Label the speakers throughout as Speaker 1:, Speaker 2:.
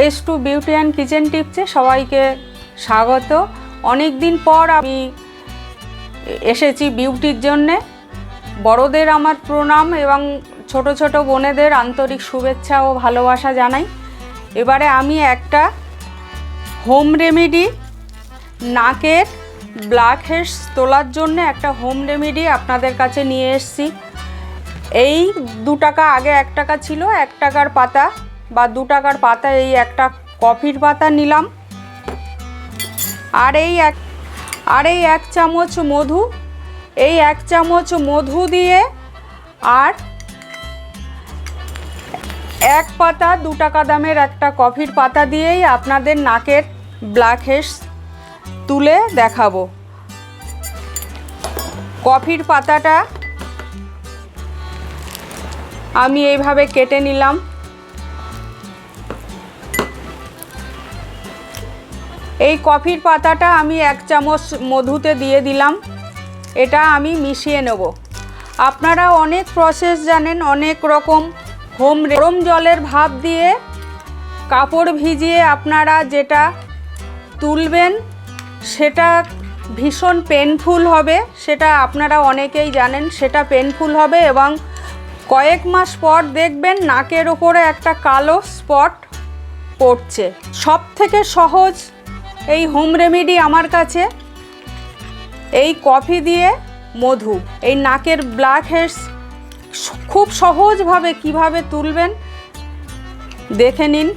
Speaker 1: S two beauty and kitchen টিপসে সবাইকে স্বাগত। অনেক দিন পর আমি এসেছি বিউটির জন্যে। বড়দের আমার প্রণাম এবং ছোট ছোট বোনেদের আন্তরিক শুভেচ্ছা ও ভালোবাসা জানাই। এবারে আমি একটা হোম রেমেডি নাকের ব্ল্যাক হেডস তোলার জন্য একটা হোম রেমেডি আপনাদের কাছে নিয়ে এসেছি। এই দু টাকা আগে এক টাকা ছিল, এক টাকার পাতা। বা দু টাকার পাতা, এই একটা কফির পাতা নিলাম। আর এই এক, আর এই এক চামচ মধু, এই এক চামচ মধু দিয়ে আর এক পাতা দু টাকা দামের একটা কফির পাতা দিয়েই আপনাদের নাকের ব্ল্যাক হেডস তুলে দেখাবো। কফির পাতাটা আমি এইভাবে কেটে নিলাম। এই কফির পাতাটা আমি এক চামচ মধুতে দিয়ে দিলাম। এটা আমি মিশিয়ে নেব। আপনারা অনেক প্রসেস জানেন, অনেক রকম হোম গরম জলের ভাপ দিয়ে কাপড় ভিজিয়ে আপনারা যেটা তুলবেন, সেটা ভীষণ পেনফুল হবে, সেটা আপনারা অনেকেই জানেন, সেটা পেনফুল হবে এবং কয়েক মাস পর দেখবেন নাকের ওপরে একটা কালো স্পট পড়ছে। সব থেকে সহজ এই হোম রেমেডি আমার কাছে। এই কফি দিয়ে মধু, এই নাকের ব্ল্যাক হেডস খুব সহজভাবে কীভাবে তুলবেন, দেখে নিন।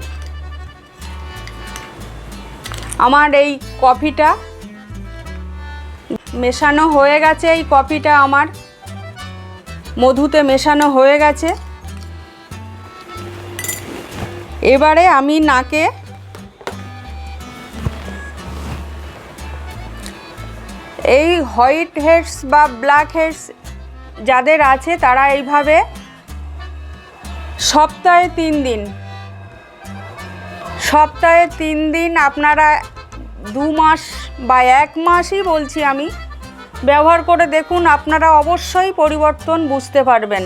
Speaker 1: আমার এই কফিটা মেশানো হয়ে গেছে, এই কফিটা আমার। মধুতে মেশানো হয়ে গেছে। এবারে আমি নাকে এই হোয়াইট হেডস বা ব্ল্যাক হেডস যাদের আছে, তারা এইভাবে সপ্তাহে তিন দিন। সপ্তাহে তিন দিন আপনারা দু মাস বা এক মাসই বলছি আমি, ব্যবহার করে দেখুন, আপনারা অবশ্যই পরিবর্তন বুঝতে পারবেন।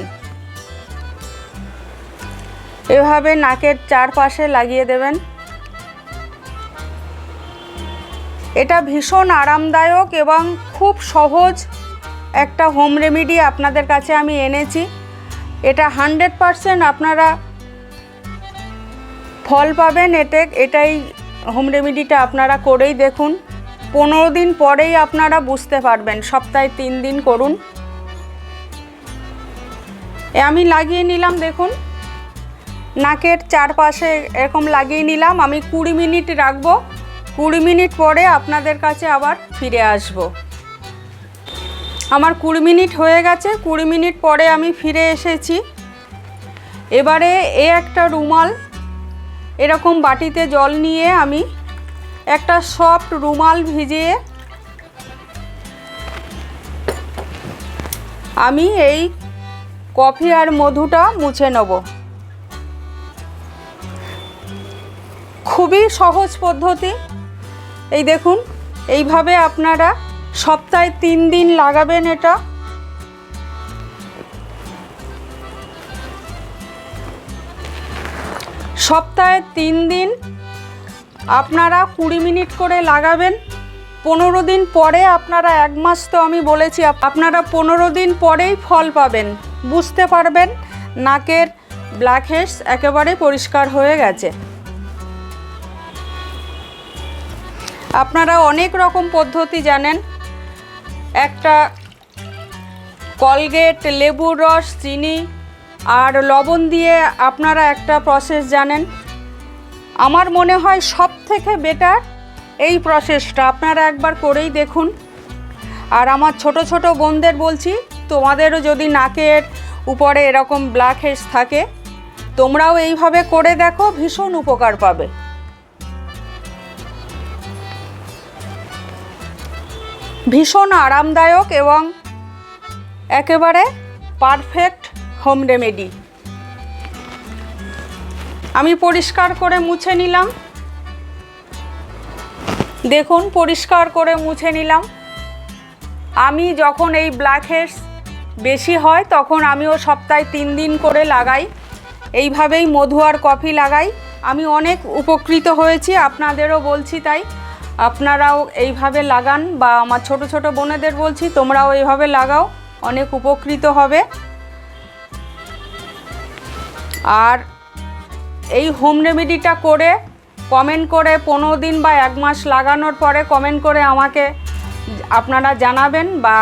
Speaker 1: এভাবে নাকের চারপাশে লাগিয়ে দেবেন। এটা ভীষণ আরামদায়ক এবং খুব সহজ একটা হোম রেমেডি আপনাদের কাছে আমি এনেছি। এটা হান্ড্রেড পারসেন্ট আপনারা ফল পাবেন, এতে এটাই হোম রেমেডিটা আপনারা করেই দেখুন। পনেরো দিন পরেই আপনারা বুঝতে পারবেন, সপ্তাহে তিন দিন করুন। আমি লাগিয়ে নিলাম, দেখুন। নাকের চারপাশে এরকম লাগিয়ে নিলাম, আমি কুড়ি মিনিট রাখব। কুড়ি মিনিট পরে আপনাদের কাছে আবার ফিরে আসব। আমার কুড়ি মিনিট হয়ে গেছে, কুড়ি মিনিট পরে আমি ফিরে এসেছি। এবারে এ একটা রুমাল, এরকম বাটিতে জল নিয়ে আমি একটা সফট রুমাল ভিজিয়ে আমি এই কফি আর মধুটা মুছে নেব। খুবই সহজ পদ্ধতি। এই দেখুন, এইভাবে আপনারা সপ্তাহে তিন দিন লাগাবেন এটা। সপ্তাহে তিন দিন আপনারা কুড়ি মিনিট করে লাগাবেন। পনেরো দিন পরে আপনারা এক মাস তো আমি বলেছি, আপ- আপনারা পনেরো দিন পরেই ফল পাবেন। বুঝতে পারবেন, নাকের ব্ল্যাক হেডস একেবারে পরিষ্কার হয়ে গেছে। আপনারা অনেক রকম পদ্ধতি জানেন। একটা কলগেট, লেবুর রস, চিনি আর লবণ দিয়ে আপনারা একটা প্রসেস জানেন। আমার মনে হয় সব থেকে বেটার এই প্রসেসটা আপনারা একবার করেই দেখুন। আর আমার ছোট ছোট বোনদের বলছি তোমাদেরও যদি নাকের উপরে এরকম ব্ল্যাক হেডস থাকে, তোমরাও এইভাবে করে দেখো, ভীষণ উপকার পাবে। ভীষণ আরামদায়ক এবং একেবারে পারফেক্ট হোম রেমেডি। আমি পরিষ্কার করে মুছে নিলাম। দেখুন, পরিষ্কার করে মুছে নিলাম। আমি যখন এই ব্ল্যাক হেডস বেশি হয়, তখন আমিও সপ্তাহে তিন দিন করে লাগাই। এইভাবেই মধু আর কফি লাগাই। আমি অনেক উপকৃত হয়েছি, আপনাদেরও বলছি তাই। আপনারাও এইভাবে লাগান বা আমার ছোট ছোট বোনেদের বলছি, তোমরাও এইভাবে লাগাও, অনেক উপকৃত হবে। আর এই হোম রেমেডিটা করে কমেন্ট করে পনেরো দিন বা এক মাস লাগানোর পরে কমেন্ট করে আমাকে আপনারা জানাবেন বা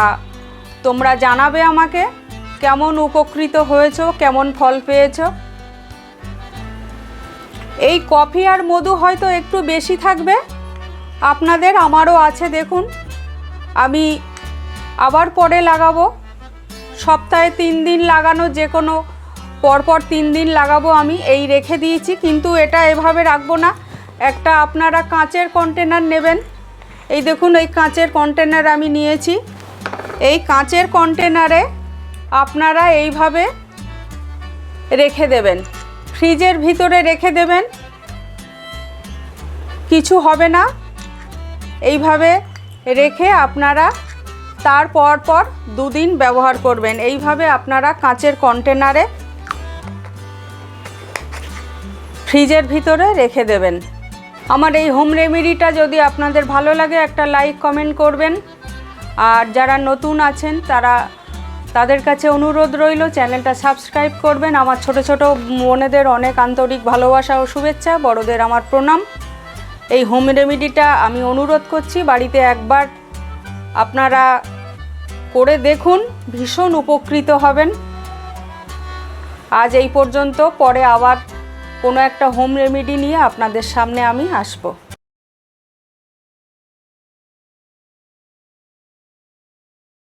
Speaker 1: তোমরা জানাবে আমাকে কেমন উপকৃত হয়েছ, কেমন ফল পেয়েছ। এই কফি আর মধু হয়তো একটু বেশি থাকবে আপনাদের আমারও আছে, দেখুন। আমি আবার পরে লাগাবো। সপ্তাহে তিন দিন লাগানো, যে কোনো পরপর তিন দিন লাগাবো আমি। এই রেখে দিয়েছি, কিন্তু এটা এভাবে রাখব না। একটা আপনারা কাঁচের কন্টেনার নেবেন। এই দেখুন, এই কাঁচের কন্টেনার আমি নিয়েছি। এই কাঁচের কন্টেনারে আপনারা এইভাবে রেখে দেবেন। ফ্রিজের ভিতরে রেখে দেবেন। কিছু হবে না। এইভাবে রেখে আপনারা তারপর পর দুদিন ব্যবহার করবেন। এইভাবে আপনারা কাঁচের কন্টেনারে ফ্রিজের ভিতরে রেখে দেবেন। আমার এই হোম রেমেডিটা যদি আপনাদের ভালো লাগে, একটা লাইক, কমেন্ট করবেন। আর যারা নতুন আছেন, তারা তাদের কাছে অনুরোধ রইল, চ্যানেলটা সাবস্ক্রাইব করবেন। আমার ছোট ছোট বোনেদের অনেক আন্তরিক ভালোবাসা ও শুভেচ্ছা। বড়দের আমার প্রণাম। এই হোম রেমেডিটা আমি অনুরোধ করছি বাড়িতে একবার আপনারা করে দেখুন, ভীষণ উপকৃত হবেন। আজ এই পর্যন্ত, পরে আবার কোনো একটা হোম রেমেডি নিয়ে আপনাদের সামনে আমি আসব।